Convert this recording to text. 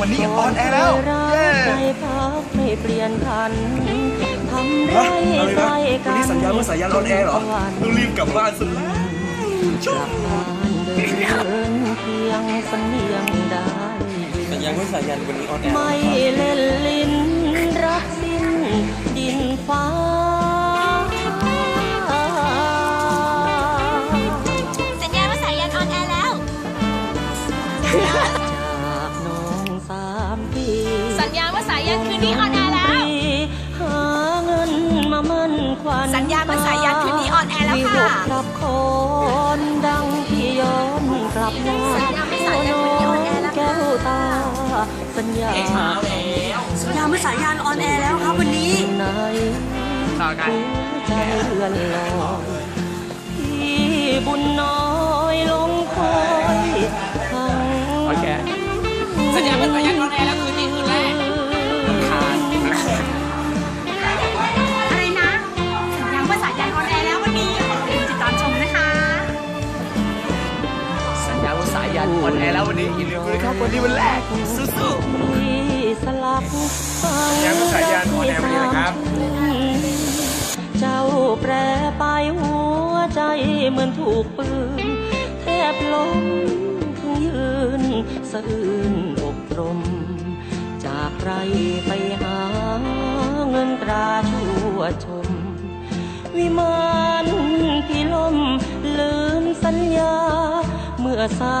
วันนี้ออนแอร์แล้ว เย้ใจพักไม่เปลี่ยนพันทำไรฮะอะไรใจนะกัวันนนี้สัญญาว่าสายยานออนแอร์เหรอต้องรีบกลับบ้านสุดแล้วกลับบ้านเดินเพียงเสนียงได้สัญญาณว่าสายันวันนี้ออนแอร์ไม่เล่นลิ้นรักสิ้นดินฟ้า นคืนนี้ออนแอร์แล้ว หาเงินมามั่นควันสัญญาณว่าสายยันคืนนี้ออนแอร์แล้วค่ะวิหกกลับโคนดังที่ย้อนกลับหน้าสัญญาณว่าสายยันคืนนี้ออนแอร์แล้วค่ะแก้วตาสัญญาสัญญาณว่าสายยานออนแอร์แล้วครับวันนี้ไหนต่อกันใจเลื่อนลอยพี่บุญน้อย ญาณว่าสายันออนแอร์แล้ววันนี้อย่าลืมดูนะครับวันนี้วันแรกสู้ที่สลักฟังยังไม่สายยานออนแอร์วันนี้นะครับ เจ้าแปรไปหัวใจเหมือนถูกปืนแทบล้มทั้งยืนสะอื้นอกตรม จากใครไปหาเงินตราชั่วชม วิมานพี่ล่มลืมสัญญาเมื่อสา